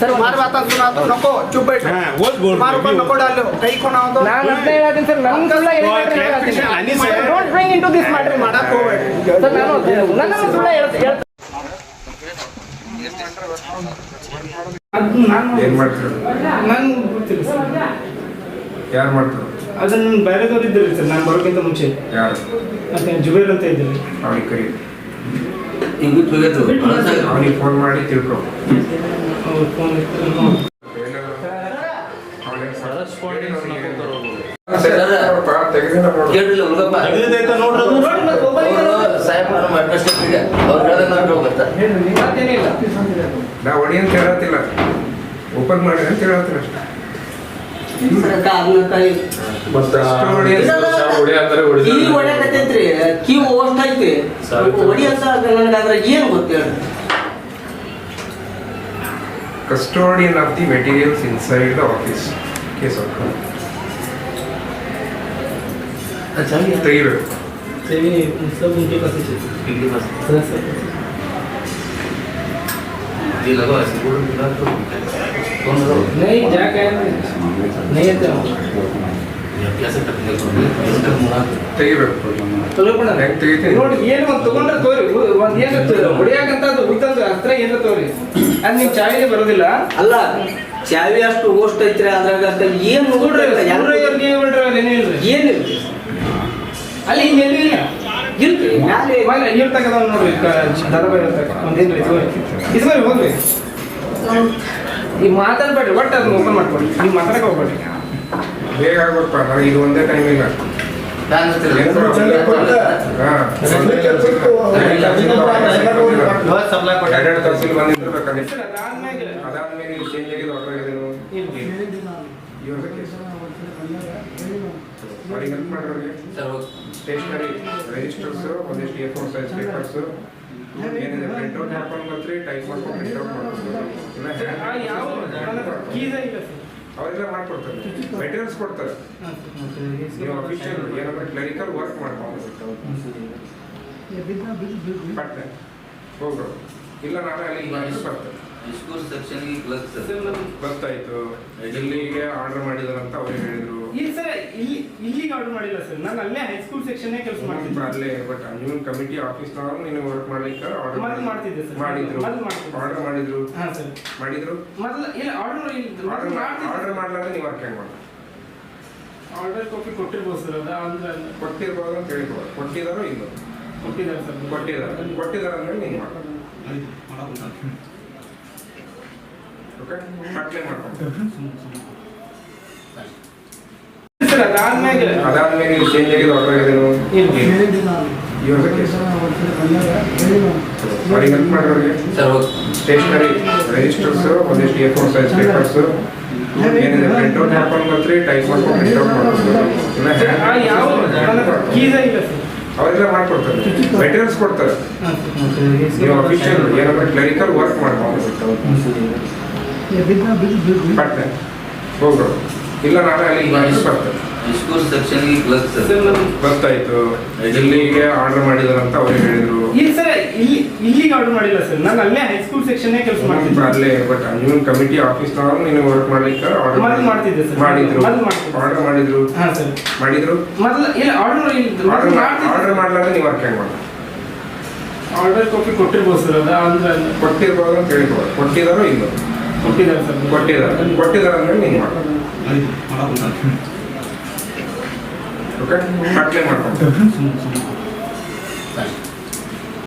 Sir ಮಾರು ಮಾತಾಡ್ತೀನಿ ಅದು ನಕೋ ಚುಪ್ ಇಟ್ಟು ಮಾರು ಬಂದು ನಕೋಡ ಅಲ್ಲಿ ಕೈ ಕೊನ ಅದು ನಾನು ಅಂತ ಹೇಳ್ತೀನಿ ಸರ್ ನನ್ನ ಕಲ್ಲ ಹೇಳ್ತೀನಿ don't bring into this matter ಮಾಡಕ್ಕೆ ಹೋಗಬೇಡಿ. ಸರ್ ನಾನು ನನ್ನ ಸುಳ್ಳ ಹೇಳ್ತೀನಿ ಏನ್ ಮಾಡ್ತೀರಿ? ನಾನು ಗೊತ್ತಿಲ್ಲ ಸರ್. ಯಾರು ಮಾಡ್ತಾರೆ? ಅದನ್ನ ಬೇರೆದವ್ರು ಇದ್ದಿರಿ ಸರ್ ನಾನು ಬರೋಕ್ಕಿಂತ ಮುಂಚೆ. ಯಾರು? ಮತ್ತೆ ಜುಬೇರ್ ಅಂತ ಇದ್ದೀರಿ. ಅವ್ರಿಗೆ ಕೈ ಹಿಂಗ್ ಬಿಟ್ಟು ಹೋಗಿತ್ತು ಅವನಿಗೆ ಫೋನ್ ಮಾಡಿ ತಿಳ್ಕೊ. ಕೇಳಿಲ್ಲ ಹುಡುಗಪ್ಪ? ಅವ್ರು ಸಾಹೇಬ್ ನಮ್ಮ ಅವ್ರು ಹೇಳ್ದಂಗೆ ನಾವು ನಾ ಅಂತ ಹೇಳತ್ತಿಲ್ಲ. ಓಪನ್ ಮಾಡಿ ಅಂತ ಹೇಳತ್ತೀನಿ ಅಷ್ಟೇ. ಕೀ ಹೊಡ್ಯಾಕತ್ತೈತ್ರಿ ಕೀ ಓಸ್ಟ್ ಐತಿ ಹೊಡಿ ಅಂತ ನನಗೆ ಅದ್ರ ಏನು ಗೊತ್ತೇಳ custodian of the materials inside the office case of ತೆಗಿಬೇಕು सब उनके पास ही नहीं जाके नहीं है ತೆಗಿಬೇಕು ತಗೊಳ್ಬೇಡ ಹೆಂಗ್ ತೆಗಿತೀನಿ ನೋಡಿ ಏನು ಒಂದು ತಗೊಂಡ್ರೆ ತೋರಿ ಒಂದ್ ಏನು ಹೊಡಿಯಾಕಂತ ಅದು ಉಳಿದಂತ ಅಸ್ತ್ರ ಏನ್ರ ತೋರಿ ಅದು ನಿಮ್ ಚಾವಿಗೆ ಬರೋದಿಲ್ಲ ಅಲ್ಲ ಚಾವಿ ಅಷ್ಟು ಓಸ್ಟ್ ಐತ್ರಿ ಅದ್ರಾಗ ಅಂತ ಏನ್ ನೋಡ್ರಿ ನೋಡ್ರಿ ಎಲ್ಲರೂ ನೀವು ಬಿಡ್ರಿ ಅಲ್ಲಿ ಏನಿಲ್ರಿ ಏನಿಲ್ರಿ ಅಲ್ಲಿ ಇನ್ನೆಲ್ಲೂ ಇಲ್ಲ ಇಲ್ರಿ ಮ್ಯಾಲೆ ಮೇಲೆ ನೀರು ತಗದವ್ ನೋಡ್ರಿ ಧಾರಾವಾಹಿ ಒಂದೇನ್ರಿ ಇಸ್ಕೊರಿ ಇಸ್ಕೊರಿ ಹೋಗ್ರಿ ಈ ಮಾತಾಡ್ಬೇಡ್ರಿ ಒಟ್ಟು ಅದನ್ನ ಓಪನ್ ಮಾಡ್ಕೊಡಿ ನೀವು ಮಾತಾಡಕ್ಕೆ ಹೋಗ್ಬೇಡ್ರಿ ಬೇಗ ಇದು ಒಂದೇ ಟೈಮ್ ಇಲ್ಲ ಬಂದಿರ್ಬೇಕಾದ್ರೆ ಅದಾದ್ಮೇಲೆ ಚೇಂಜ್ ಆಗಿದೆ ಅವ್ರಿಗೆ ಹೆಲ್ಪ್ ಮಾಡೋರಿಗೆ ಸರ್, ಸ್ಟೇಷನರಿ ರಿಜಿಸ್ಟರ್ಸ್ ಒಂದಿಷ್ಟು ಎ ಫೋರ್ ಸೈಜ್ ಪೇಪರ್ಸ್ ಏನಿದೆ ಪ್ರಿಂಟ್ ಔಟ್ ಮಾಡ್ಕೊಂಡು ಬರ್ತೀರಿ ಟೈಪ್ ಮಾಡ್ಕೊಂಡು ಪ್ರಿಂಟ್ ಔಟ್ ಮಾಡ್ಕೊಂಡು ಆ ಯಾವ ಕೀಸ ಇಲ್ಲ ಸರ್? ಅವರೆಲ್ಲ ಮಾಡ್ಕೊಡ್ತಾರೆ. ಮೆಟೀರಿಯಲ್ಸ್ ಕೊಡ್ತಾರೆ. ನೀವು ಅಫಿಷಿಯಲ್ ಏನಂದ್ರೆ ಕ್ಲರಿಕಲ್ ವರ್ಕ್ ಮಾಡ್ಕೊಂಡು ಪಟ್ಟೆ ಹೋಗ್ರು ಇಲ್ಲ ನಾಳೆ ಅಲ್ಲಿ ಇವಾಗ ಬರ್ತೇನೆ ಡಿಸ್ಕೋರ್ಸ್ ಸೆಕ್ಷನ್ಗೆ ಗೊತ್ತಾಯ್ತು. ಡೆಲ್ಲಿಗೆ ಆರ್ಡರ್ ಮಾಡಿದಾರಂತ ಅವ್ರು ಹೇಳಿದ್ರು. ಇಲ್ಲಿ ಇಲ್ಲಿ ಇಲ್ಲಿಗೆ ಆರ್ಡರ್ ಮಾಡಿಲ್ಲ ಸರ್. ನಾನು ಅಲ್ಲೇ ಹೈಸ್ಕೂಲ್ ಸೆಕ್ಷನ್ ಕೆಲಸ ಮಾಡ್ತಿದ್ದೆ. ಅಲ್ಲೇ ಬಟ್ ಅಂಜುಮನ್ ಕಮಿಟಿ ಆಫೀಸ್ನವರು ನೀನು ವರ್ಕ್ ಮಾಡ್ಲಿಕ್ಕೆ ಮೊದ್ಲು ಆರ್ಡರ್ ಮಾಡ್ತಿದ್ದೆ ಸರ್. ಮಾಡಿದ್ರು. ಮೊದ್ಲು ಮಾಡ್ತಿದ್ದೆ. ಆರ್ಡರ್ ಮಾಡಿದ್ರು. ಹಾಂ ಸರ್. ಮಾಡಿದ್ರು? ಮೊದಲು ಇಲ್ಲ ಆರ್ಡರ್ ಆರ್ಡರ್ ಆರ್ಡರ್ ಮಾಡ್ಲಾರ್ದೆ ನೀವು ವರ್ಕ್ ಹೆಂಗ್ ಮಾಡಿ ಆರ್ಡರ್ ಕಾಪಿ ಕೊಟ್ಟಿರ್ಬೋದು ಸರ್ ಅದು ಅಂದ್ರೆ ಕೊಟ್ಟಿರ್ಬೋದು ಅಂತ ಹೇಳ್ಬೋದು. ಕೊಟ್ಟಿದಾರೋ ಇಲ್ಲ? ಕೊಟ್ಟಿದ್ದಾರೆ ಸರ್. ಕೊಟ್ಟಿದ್ದಾರೆ. ಕೊಟ್ಟಿದ್ದಾರೆ ಅಂದ್ರೆ ನೀವು ಮಾಡು. ಓಕೆ ಮಾಡ್ಕೊಂಡು ಸರ್ ಅದಾದ್ಮೇಲೆ. ಅದಾದ್ಮೇಲೆ ಇಲ್ಲಿ. ಚೇಂಜ್ ಕೇಸ್ ಅವ್ರಿಗೆ ಹೆಲ್ಪ್ ಮಾಡೋರಿಗೆ. ಸರ್, ಸ್ಟೇಷನರಿ ರಿಜಿಸ್ಟರ್ಸ್ ಒಂದಿಷ್ಟು ಎ ಫೋರ್ ಸೈಜ್ ಪೇಪರ್ಸ್ ಏನಿದೆ ಪ್ರಿಂಟ್ ಔಟ್ ಮಾಡ್ಕೊಂಡು ಬರ್ತೀರಿ ಟೈಪ್ ಮಾಡ್ಕೊಂಡು ಪ್ರಿಂಟ್ ಔಟ್ ಮಾಡ್ಕೊಂಡು ಇಲ್ಲ ಮಾಡ್ಕೊಡ್ತಾರೆ. ಮೆಟೀರಿಯಲ್ಸ್ ಕೊಡ್ತಾರೆ. ನೀವು ಅಫಿಷಿಯಲ್ ಏನಾದ್ರೆ ಕ್ಲರಿಕಲ್ ವರ್ಕ್ ಮಾಡ್ಕೊಂಡು ಹೋಗ್ರು ಇಲ್ಲ ನಾಳೆ ಅಲ್ಲಿ ಇವಾಗ ಬರ್ತೇನೆ ಡಿಸ್ಕೋರ್ಸ್ ಸೆಕ್ಷನ್ಗೆ ಕ್ಲರ್ಕ್ ಸರ್. ಗೊತ್ತಾಯ್ತು. ಇಲ್ಲಿಗೆ ಆರ್ಡರ್ ಮಾಡಿದಾರಂತ ಅವ್ರು ಹೇಳಿದ್ರು. ಇಲ್ಲಿ ಸರ್ ಇಲ್ಲಿ ಇಲ್ಲಿಗೆ ಆರ್ಡರ್ ಮಾಡಿಲ್ಲ ಸರ್ ನಾನು ಅಲ್ಲೇ ಹೈಸ್ಕೂಲ್ ಸೆಕ್ಷನ್ ಕೆಲಸ ಮಾಡ್ತೀನಿ ಅಲ್ಲೇ ಬಟ್ ನೀವು ಕಮಿಟಿ ಆಫೀಸ್ನವರು ನೀನು ವರ್ಕ್ ಮಾಡ್ಲಿಕ್ಕೆ ಆರ್ಡರ್ ಆರ್ಡರ್ ಮಾಡ್ತಿದ್ದೆ ಸರ್. ಮಾಡಿದ್ರು. ಆರ್ಡರ್ ಮಾಡಿದ್ರು. ಹಾ ಸರ್ ಮಾಡಿದ್ರು? ಮೊದಲ ಇಲ್ಲ ಆರ್ಡರ್ ಇಲ್ಲ. ಆರ್ಡರ್ ಮಾಡ್ಲಾರ್ದೆ ನೀವು ವರ್ಕ್ ಹೆಂಗ್ ಮಾಡಿ ಆರ್ಡರ್ ಕಾಪಿ ಕೊಟ್ಟಿರ್ಬೋದು ಸರ್ ಅದು ಅಂದ್ರೆ ಕೊಟ್ಟಿರ್ಬೋದು ಅಂತ ಹೇಳ್ಬೋದು. ಕೊಟ್ಟಿದಾರೋ ಇಲ್ಲ? ಕೊಟ್ಟಿದ್ದಾರೆ ಸರ್ ಕೊಟ್ಟಿದ್ದಾರೆ. ಕೊಟ್ಟಿದ್ದಾರೆ ಅಂದ್ರೆ ನೀನು ಮಾಡಿ ಮಾಡ್ಕೊಂಡು